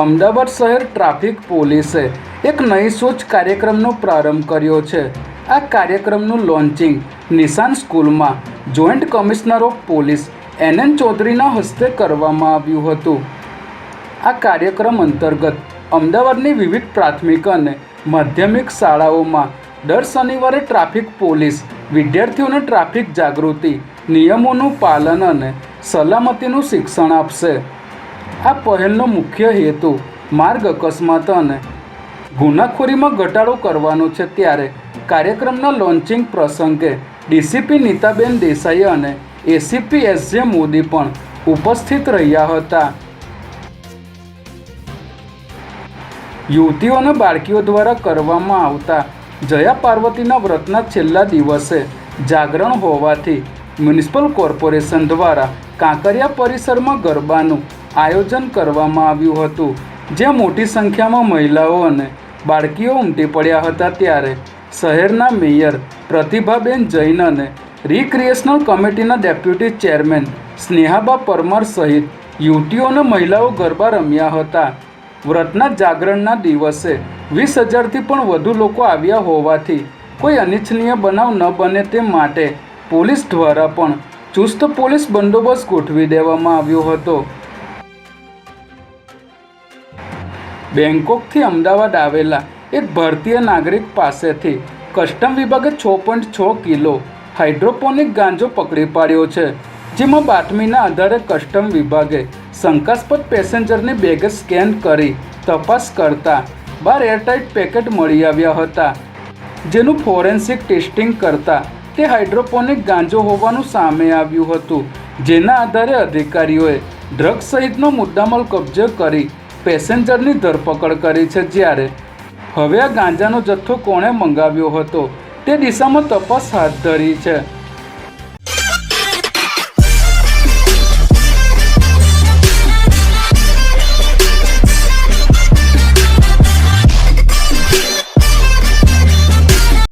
અમદાવાદ શહેર ટ્રાફિક પોલીસે એક નહીં સૂચ કાર્યક્રમનો પ્રારંભ કર્યો છે. આ કાર્યક્રમનું લોન્ચિંગ નિશાન સ્કૂલમાં joint commissioner of police N N ચૌધરીના હસ્તે કરવામાં આવ્યું હતું. આ કાર્યક્રમ અંતર્ગત અમદાવાદની વિવિધ પ્રાથમિક અને માધ્યમિક શાળાઓમાં દર શનિવારે ટ્રાફિક પોલીસ વિદ્યાર્થીઓને ટ્રાફિક જાગૃતિ નિયમોનું પાલન અને સલામતીનું શિક્ષણ આપશે. આ પહેલનો મુખ્ય હેતુ માર્ગ અકસ્માત અને ગુનાખોરીમાં ઘટાડો કરવાનો છે ત્યારે કાર્યક્રમના લોન્ચિંગ પ્રસંગે ડીસીપી નીતાબેન દેસાઈ અને એસીપી એસ જે મોદી પણ ઉપસ્થિત રહ્યા હતા. યુવતીઓ અને બાળકીઓ દ્વારા કરવામાં આવતા જયા પાર્વતીના વ્રતના છેલ્લા દિવસે જાગરણ હોવાથી મ્યુનિસિપલ કોર્પોરેશન દ્વારા કાંકરિયા પરિસરમાં ગરબાનું આયોજન કરવામાં આવ્યું હતું. જ્યાં મોટી સંખ્યામાં મહિલાઓ અને બાળકીઓ ઉમટી પડ્યા હતા ત્યારે શહેરના મેયર પ્રતિભાબેન જૈન અને રિક્રિએશનલ કમિટીના ડેપ્યુટી ચેરમેન સ્નેહાબા પરમાર સહિત યુવતીઓ મહિલાઓ ગરબા રમ્યા હતા. વ્રતના જાગરણના દિવસે વીસ હજારથી પણ વધુ લોકો આવ્યા હોવાથી કોઈ અનિચ્છનીય બનાવ ન બને તે માટે પોલીસ દ્વારા પણ ચુસ્ત પોલીસ બંદોબસ્ત ગોઠવી દેવામાં આવ્યો હતો. બેંકોકથી અમદાવાદ આવેલા એક ભારતીય નાગરિક પાસેથી કસ્ટમ વિભાગે છ પોઈન્ટ છ કિલો હાઇડ્રોપોનિક ગાંજો પકડી પાડ્યો છે, જેમાં બાતમીના આધારે કસ્ટમ વિભાગે શંકાસ્પદ પેસેન્જરની બેગ સ્કેન કરી તપાસ કરતા બાર એરટાઇટ પેકેટ મળી આવ્યા હતા, જેનું ફોરેન્સિક ટેસ્ટિંગ કરતા તે હાઇડ્રોપોનિક ગાંજો હોવાનું સામે આવ્યું હતું, જેના આધારે અધિકારીઓએ ડ્રગ્સ સહિતનો મુદ્દામાલ કબજે કરી પેસેન્જરની ધરપકડ કરી છે જ્યારે હવે આ ગાંજાનો જથ્થો કોણે મંગાવ્યો હતો તે દિશામાં તપાસ હાથ ધરી છે.